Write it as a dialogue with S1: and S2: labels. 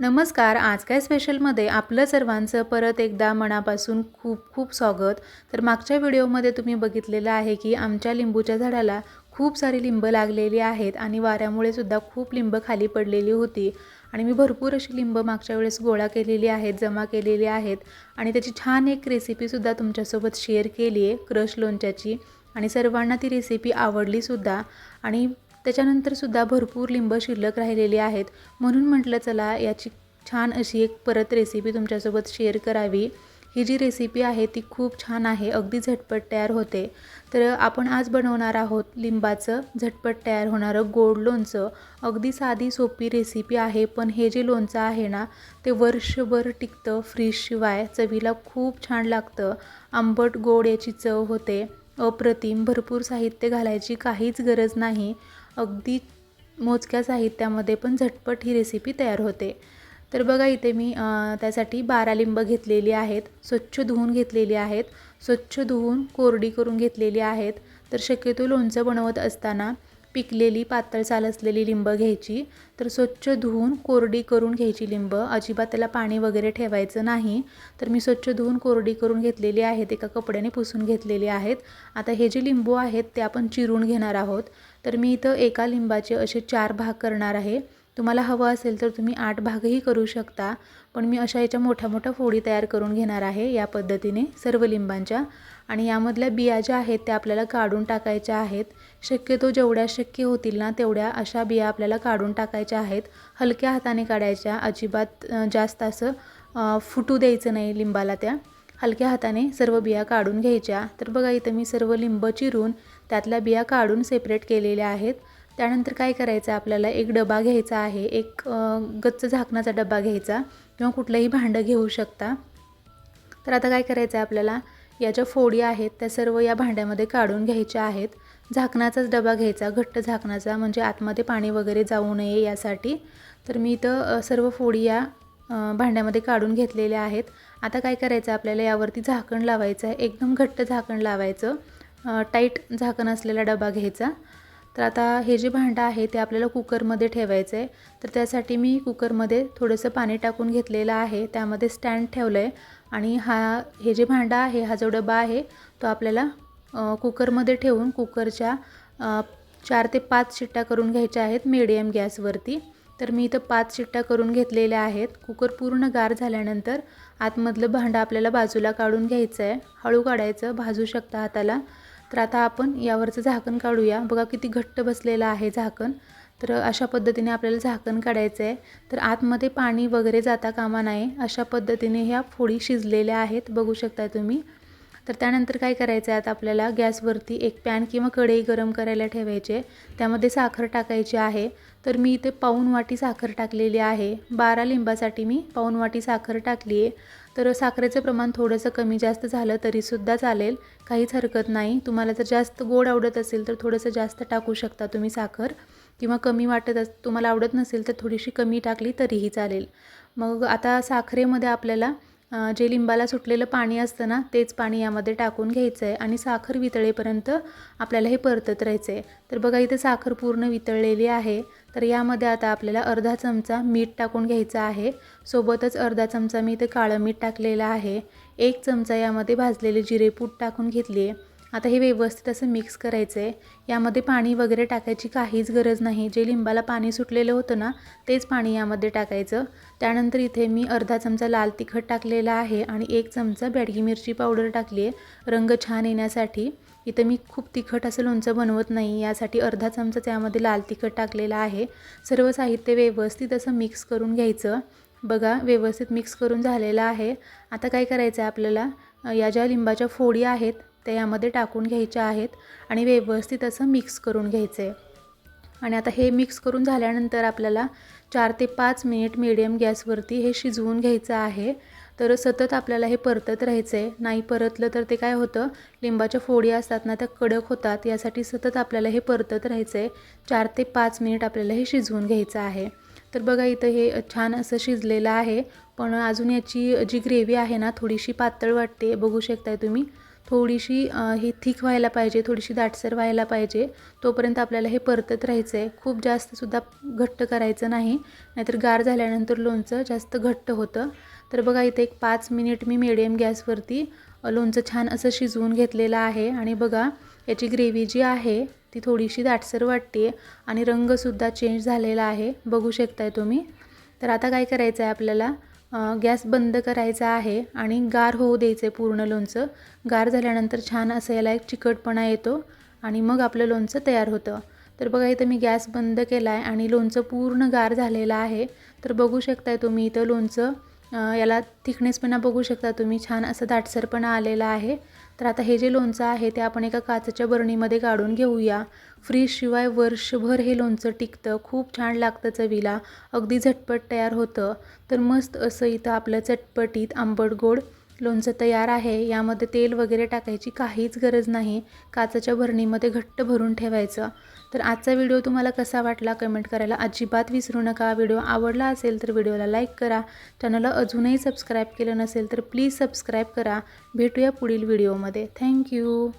S1: नमस्कार आज काय स्पेशलमध्ये आपलं सर्वांचं परत एकदा मनापासून खूप खूप स्वागत. तर मागच्या व्हिडिओमध्ये तुम्ही बघितलेलं आहे की आमच्या लिंबूच्या झाडाला खूप सारी लिंब लागलेली आहेत आणि वाऱ्यामुळे सुद्धा खूप लिंब खाली पडलेली होती. आणि मी भरपूर अशी लिंब मागच्या वेळेस गोळा केलेली आहेत जमा केलेली आहेत. आणि त्याची छान एक रेसिपीसुद्धा तुमच्यासोबत शेअर केली आहे क्रश लोणच्याची. आणि सर्वांना ती रेसिपी आवडलीसुद्धा आणि त्याच्यानंतरसुद्धा भरपूर लिंब शिल्लक राहिलेली आहेत. म्हणून म्हटलं चला याची छान अशी एक परत रेसिपी तुमच्यासोबत शेअर करावी. ही जी रेसिपी आहे ती खूप छान आहे. अगदी झटपट तयार होते. तर आपण आज बनवणार आहोत लिंबाचं झटपट तयार होणारं गोड लोणचं. अगदी साधी सोपी रेसिपी आहे पण हे जे लोणचं आहे ना ते वर्षभर टिकतं फ्रीजशिवाय चवीला खूप छान लागतं. आंबट गोड याची चव होते. अप्रतिम भरपूर साहित्य घालायची काहीच गरज नाही. अगदी मोजक्या साहित्यामध्ये पण झटपट ही रेसिपी तयार होते. तर बघा इथे मी त्यासाठी बारा लिंब घेतलेली आहेत स्वच्छ धुवून घेतलेली आहेत स्वच्छ धुवून कोरडी करून घेतलेली आहेत. तर शक्यतो लोणचं बनवत असताना पिकलेली पातळ साल असलेली लिंब घ्यायची. तर स्वच्छ धुवून कोरडी करून घ्यायची लिंब. अजिबात त्याला पाणी वगैरे ठेवायचं नाही. तर मी स्वच्छ धुवून कोरडी करून घेतलेली आहेत. एका कपड्याने पुसून घेतलेली आहेत. आता हे जे लिंबू आहेत ते आपण चिरून घेणार आहोत. तर मी इथं एका लिंबाचे असे चार भाग करणार आहे. तुम्हाला हवं असेल तर तुम्ही आठ भागही करू शकता. पण मी अशा याच्या मोठ्या मोठ्या फोडी तयार करून घेणार आहे या पद्धतीने सर्व लिंबांच्या. आणि यामधल्या बिया ज्या आहेत त्या आपल्याला काढून टाकायच्या आहेत. शक्यतो जेवढ्या शक्य होतील ना तेवढ्या अशा बिया आपल्याला काढून टाकायच्या आहेत. हलक्या हाताने काढायच्या अजिबात जास्त असं फुटू द्यायचं नाही लिंबाला त्या. हलक्या हाताने सर्व बिया काढून घ्यायच्या. तर बघा इथं मी सर्व लिंब चिरून त्यातल्या बिया काढून सेपरेट केलेल्या आहेत. त्यानंतर काय करायचं आपल्याला एक डबा घ्यायचा आहे एक गच्च झाकणाचा डबा घ्यायचा किंवा कुठलंही भांडं घेऊ शकता. तर आता काय करायचं आहे आपल्याला या ज्या फोडी आहेत त्या सर्व या भांड्यामध्ये काढून घ्यायच्या आहेत. झाकणाचाच डबा घ्यायचा घट्ट झाकणाचा म्हणजे आतमध्ये पाणी वगैरे जाऊ नये यासाठी. तर मी इथं सर्व फोडी या भांड्यामध्ये काढून घेतलेल्या आहेत. आता काय करायचं आपल्याला यावरती झाकण लावायचं आहे एकदम घट्ट झाकण लावायचं. टाईट झाकण असलेला डबा घ्यायचा. तर आता हे जे भांडं आहे ते आपल्याला कुकरमध्ये ठेवायचं आहे. तर त्यासाठी मी कुकरमध्ये थोडंसं पाणी टाकून घेतलेलं आहे. त्यामध्ये स्टँड ठेवलं आहे आणि हा हे जे भांडं आहे हा जो डबा आहे तो आपल्याला कुकरमध्ये ठेवून कुकरच्या चार ते पाच शिट्ट्या करून घ्यायच्या आहेत मिडियम गॅसवरती. तर मी इथं पाच शिट्ट्या करून घेतलेल्या आहेत. कुकर पूर्ण गार झाल्यानंतर आतमधलं भांडं आपल्याला बाजूला काढून घ्यायचं आहे. हळू काढायचं भाजू शकता हाताला. तर आता आपण यावरचं झाकण काढूया. बघा किती घट्ट बसलेलं आहे झाकण. तर अशा पद्धतीने आपल्याला झाकण काढायचं आहे. तर आतमध्ये पाणी वगैरे जाता कामा नाही अशा पद्धतीने ह्या फोडी शिजलेल्या आहेत. बघू शकता तुम्ही. तर त्यानंतर काय करायचं आहे आता आपल्याला गॅसवरती एक पॅन किंवा कढई गरम करायला ठेवायचे त्यामध्ये साखर टाकायची आहे. तर मी इथे पाऊन वाटी साखर टाकलेली आहे. बारा लिंबासाठी मी पाऊन वाटी साखर टाकली आहे. तर साखरेचं प्रमाण थोडंसं कमी जास्त झालं तरीसुद्धा चालेल. काहीच हरकत नाही. तुम्हाला जर जास्त गोड आवडत असेल तर थोडंसं जास्त टाकू शकता तुम्ही साखर. किंवा कमी वाटत अस तुम्हाला आवडत नसेल तर थोडीशी कमी टाकली तरीही चालेल. मग आता साखरेमध्ये आपल्याला जे लिंबाला सुटलेलं पाणी असतं ना तेच पाणी यामध्ये टाकून घ्यायचं आहे आणि साखर वितळेपर्यंत आपल्याला हे परतत राहायचं आहे तर बघा इथे साखर पूर्ण वितळलेली आहे. तर यामध्ये आता आपल्याला अर्धा चमचा मीठ टाकून घ्यायचं आहे. सोबतच अर्धा चमचा मी इथे काळं मीठ टाकलेलं आहे. एक चमचा यामध्ये भाजलेले जिरेपूट टाकून घेतली आहे आता हे व्यवस्थित असं मिक्स करायचं आहे यामध्ये पाणी वगैरे टाकायची काहीच गरज नाही. जे लिंबाला पाणी सुटलेलं होतं ना तेच पाणी यामध्ये टाकायचं. त्यानंतर इथे मी अर्धा चमचा लाल तिखट टाकलेला आहे आणि एक चमचा बॅडगी मिरची पावडर टाकली आहे रंग छान येण्यासाठी. इथं मी खूप तिखट असं लोणचं बनवत नाही. यासाठी अर्धा चमचा त्यामध्ये लाल तिखट टाकलेला आहे. सर्व साहित्य व्यवस्थित असं मिक्स करून घ्यायचं. बघा व्यवस्थित मिक्स करून झालेलं आहे. आता काय करायचं आहे आपल्याला? या ज्या लिंबाच्या फोडी आहेत त्या यामध्ये टाकून घ्यायच्या आहेत आणि व्यवस्थित असं मिक्स करून घ्यायचं. आहे आणि आता हे मिक्स करून झाल्यानंतर आपल्याला चार ते पाच मिनिट मिडियम गॅसवरती हे शिजवून घ्यायचं आहे. तर सतत आपल्याला हे परतत राहायचं आहे नाही परतलं तर ते काय होतं? लिंबाच्या फोडी असतात ना त्या कडक होतात. यासाठी सतत आपल्याला हे परतत राहायचं आहे चार ते पाच मिनिट आपल्याला हे शिजवून घ्यायचं आहे. तर बघा इथं हे छान असं शिजलेलं आहे. पण अजून याची जी ग्रेव्ही आहे ना थोडीशी पातळ वाटते. बघू शकताय तुम्ही. थोडीशी ही थिक व्हायला पाहिजे थोडीशी दाटसर व्हायला पाहिजे. तोपर्यंत आपल्याला हे परतत राहायचं आहे खूप जास्तसुद्धा घट्ट करायचं नाही. नाहीतर गार झाल्यानंतर लोणचं जास्त घट्ट होतं. तर बघा इथे एक पाच मिनिट मी मिडियम गॅसवरती लोणचं छान असं शिजवून घेतलेलं आहे. आणि बघा याची ग्रेव्ही जी आहे ती थोडीशी दाटसर वाटते आणि रंगसुद्धा चेंज झालेला आहे. बघू शकताय तुम्ही. तर आता काय करायचं आहे आपल्याला? गॅस बंद करायचा आहे आणि गार होऊ द्यायचं आहे पूर्ण लोणचं. गार झाल्यानंतर छान असं याला एक चिकटपणा येतो आणि मग आपलं लोणचं तयार होतं. तर बघा इथं मी गॅस बंद केला आहे आणि लोणचं पूर्ण गार झालेलं आहे. तर बघू शकताय तुम्ही इथं लोणचं याला थिकनेसपणा बघू शकता तुम्ही. छान असं दाटसरपणा आलेला आहे. तर आता हे जे लोणचं आहे ते आपण एका काचेच्या बरणीमध्ये काढून घेऊया. फ्रीजशिवाय वर्षभर हे लोणचं टिकतं. खूप छान लागतं चवीला. अगदी झटपट तयार होतं. तर मस्त असं इथं आपलं चटपटीत आंबट गोड लोणचं तयार आहे यामध्ये तेल वगैरे टाकायची काहीच गरज नाही. काचेच्या भरणीमध्ये घट्ट भरून ठेवायचं. तर आजचा व्हिडिओ तुम्हाला कसा वाटला कमेंट करायला अजिबात विसरू नका. व्हिडिओ आवडला असेल तर व्हिडिओला लाईक करा. चॅनलला अजूनही सबस्क्राईब केलं नसेल तर प्लीज सबस्क्राईब करा. भेटूया पुढील व्हिडिओमध्ये. थँक्यू